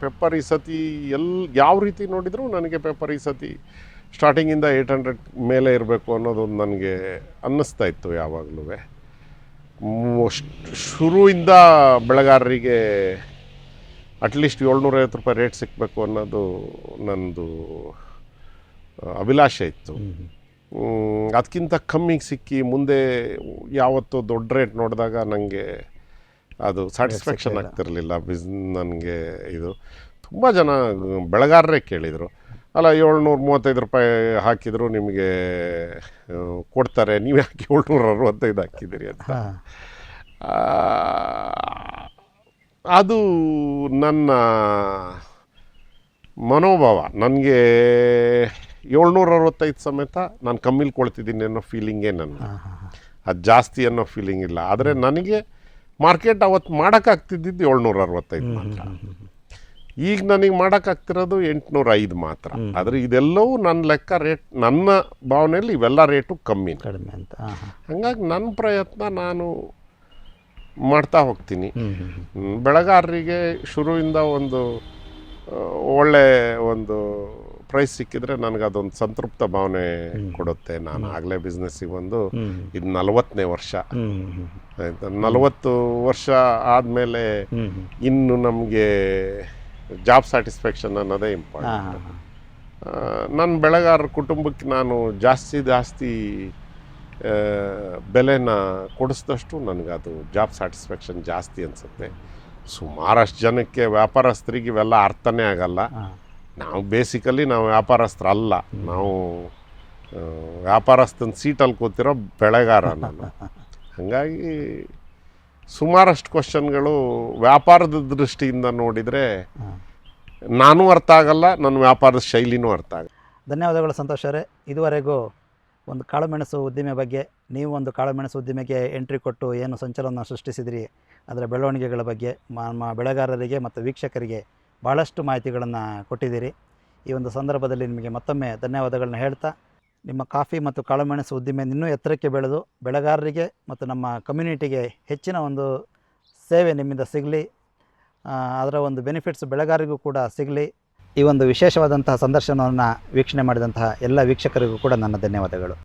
ಪೆಪ್ಪರ್ ಈ ಸತಿ ಎಲ್ ಯಾವ ರೀತಿ ನೋಡಿದರೂ ನನಗೆ ಪೆಪ್ಪರ್ ಈ ಸತಿ ಸ್ಟಾರ್ಟಿಂಗಿಂದ ಏಯ್ಟ್ ಹಂಡ್ರೆಡ್ ಮೇಲೆ ಇರಬೇಕು ಅನ್ನೋದೊಂದು ನನಗೆ ಅನ್ನಿಸ್ತಾ ಇತ್ತು ಯಾವಾಗಲೂ ಶುರುವಿಂದ ಬೆಳೆಗಾರರಿಗೆ ಅಟ್ಲೀಸ್ಟ್ ಏಳ್ನೂರೈವತ್ತು ರೂಪಾಯಿ ರೇಟ್ ಸಿಕ್ಕಬೇಕು ಅನ್ನೋದು ನಂದು ಆ, ಅಭಿಲಾಷೆ ಇತ್ತು. ಅದಕ್ಕಿಂತ ಕಮ್ಮಿಗೆ ಸಿಕ್ಕಿ ಮುಂದೆ ಯಾವತ್ತೂ ದೊಡ್ಡ ರೇಟ್ ನೋಡಿದಾಗ ನನಗೆ ಅದು ಸ್ಯಾಟಿಸ್ಫ್ಯಾಕ್ಷನ್ ಆಗ್ತಿರಲಿಲ್ಲ. ಬಿಸ್ ನನಗೆ ಇದು. ತುಂಬ ಜನ ಬೆಳೆಗಾರರೇ ಕೇಳಿದರು. ಅಲ್ಲ ಏಳ್ನೂರ ಮೂವತ್ತೈದು ರೂಪಾಯಿ ಹಾಕಿದ್ರು ನಿಮಗೆ ಕೊಡ್ತಾರೆ. ನೀವು ಯಾಕೆ ಏಳ್ನೂರ ಅರವತ್ತೈದು ಹಾಕಿದ್ದೀರಿ ಅಂತ. ಅದು ನನ್ನ ಮನೋಭಾವ. ನನಗೆ ಏಳ್ನೂರ ಅರವತ್ತೈದು ಸಮೇತ ನಾನು ಕಮ್ಮಿಲಿ ಕೊಳ್ತಿದ್ದೀನಿ ಅನ್ನೋ ಫೀಲಿಂಗೇ ನನ್ನ ಅದು ಜಾಸ್ತಿ ಅನ್ನೋ ಫೀಲಿಂಗ್ ಇಲ್ಲ. ಆದರೆ ನನಗೆ ಮಾರ್ಕೆಟ್ ಅವತ್ತು ಮಾಡೋಕ್ಕಾಗ್ತಿದ್ದಿದ್ದು ಏಳ್ನೂರ ಅರವತ್ತೈದು ಮಾತ್ರ. ಈಗ ನನಗೆ ಮಾಡೋಕ್ಕಾಗ್ತಿರೋದು ಎಂಟುನೂರ ಐದು ಮಾತ್ರ ಆದರೆ ಇದೆಲ್ಲವೂ ನನ್ನ ಲೆಕ್ಕ ರೇಟ್ ನನ್ನ ಭಾವನೆಯಲ್ಲಿ ಇವೆಲ್ಲ ರೇಟು ಕಮ್ಮಿ. ಕಡಿಮೆ ಅಂತ. ಹಂಗಾಗಿ ನನ್ನ ಪ್ರಯತ್ನ ನಾನು ಮಾಡ್ತಾ ಹೋಗ್ತೀನಿ. ಬೆಳಗಾರರಿಗೆ ಶುರುವಿಂದ ಒಂದು ಒಳ್ಳೆ ಒಂದು ಪ್ರೈಸ್ ಸಿಕ್ಕಿದ್ರೆ ನನಗೆ ಅದೊಂದು ಸಂತೃಪ್ತ ಭಾವನೆ ಕೊಡುತ್ತೆ. ನಾನು ಆಗಲೇ ಬಿಸ್ನೆಸ್ಸಿಗೆ ಬಂದು ಇದು ನಲವತ್ತನೇ ವರ್ಷ. ಆಯ್ತಾ? ನಲವತ್ತು ವರ್ಷ ಆದಮೇಲೆ ಇನ್ನು ನಮಗೆ ಜಾಬ್ ಸ್ಯಾಟಿಸ್ಫ್ಯಾಕ್ಷನ್ ಅನ್ನೋದೇ ಇಂಪಾರ್ಟೆಂಟ್ ನನ್ನ ಬೆಳೆಗಾರ ಕುಟುಂಬಕ್ಕೆ ನಾನು ಜಾಸ್ತಿ ಜಾಸ್ತಿ ಬೆಲೆನ ಕೊಡಿಸಿದಷ್ಟು ನನಗದು ಜಾಬ್ ಸ್ಯಾಟಿಸ್ಫ್ಯಾಕ್ಷನ್ ಜಾಸ್ತಿ ಅನಿಸುತ್ತೆ. ಸುಮಾರಷ್ಟು ಜನಕ್ಕೆ ವ್ಯಾಪಾರಸ್ಥರಿಗೆ ಇವೆಲ್ಲ ಅರ್ಥನೇ ಆಗಲ್ಲ. ನಾವು ಬೇಸಿಕಲಿ ನಾವು ವ್ಯಾಪಾರಸ್ಥರಲ್ಲ. ನಾವು ವ್ಯಾಪಾರಸ್ಥನ ಸೀಟಲ್ಲಿ ಕೂತಿರೋ ಬೆಳೆಗಾರ ನಾನು. ಹಾಗಾಗಿ ಸುಮಾರಷ್ಟು ಕ್ವಶನ್ಗಳು ವ್ಯಾಪಾರದ ದೃಷ್ಟಿಯಿಂದ ನೋಡಿದರೆ ನಾನು ಅರ್ಥ ಆಗಲ್ಲ, ನನ್ನ ವ್ಯಾಪಾರದ ಶೈಲಿನೂ ಅರ್ಥ ಆಗಲ್ಲ. ಧನ್ಯವಾದಗಳು ಸಂತೋಷ್ ಅವರೇ. ಇದುವರೆಗೂ ಒಂದು ಕಾಳುಮೆಣಸು ಉದ್ದಿಮೆ ಬಗ್ಗೆ, ನೀವು ಒಂದು ಕಾಳುಮೆಣಸು ಉದ್ದಿಮೆಗೆ ಎಂಟ್ರಿ ಕೊಟ್ಟು ಏನು ಸಂಚಲನ ಸೃಷ್ಟಿಸಿದಿರಿ, ಅದರ ಬೆಳವಣಿಗೆಗಳ ಬಗ್ಗೆ ನಮ್ಮ ಬೆಳೆಗಾರರಿಗೆ ಮತ್ತು ವೀಕ್ಷಕರಿಗೆ ಭಾಳಷ್ಟು ಮಾಹಿತಿಗಳನ್ನು ಕೊಟ್ಟಿದ್ದೀರಿ. ಈ ಒಂದು ಸಂದರ್ಭದಲ್ಲಿ ನಿಮಗೆ ಮತ್ತೊಮ್ಮೆ ಧನ್ಯವಾದಗಳನ್ನ ಹೇಳ್ತಾ, ನಿಮ್ಮ ಕಾಫಿ ಮತ್ತು ಕಾಳುಮೆಣಸು ಉದ್ದಿಮೆ ಇನ್ನೂ ಎತ್ತರಕ್ಕೆ ಬೆಳೆದು, ಬೆಳೆಗಾರರಿಗೆ ಮತ್ತು ನಮ್ಮ ಕಮ್ಯುನಿಟಿಗೆ ಹೆಚ್ಚಿನ ಒಂದು ಸೇವೆ ನಿಮ್ಮಿಂದ ಸಿಗಲಿ ಅದರ ಒಂದು ಬೆನಿಫಿಟ್ಸ್ ಬೆಳೆಗಾರರಿಗೂ ಕೂಡ ಸಿಗಲಿ. ಈ ಒಂದು ವಿಶೇಷವಾದಂತಹ ಸಂದರ್ಶನವನ್ನು ವೀಕ್ಷಣೆ ಮಾಡಿದಂತಹ ಎಲ್ಲ ವೀಕ್ಷಕರಿಗೂ ಕೂಡ ನನ್ನ ಧನ್ಯವಾದಗಳು.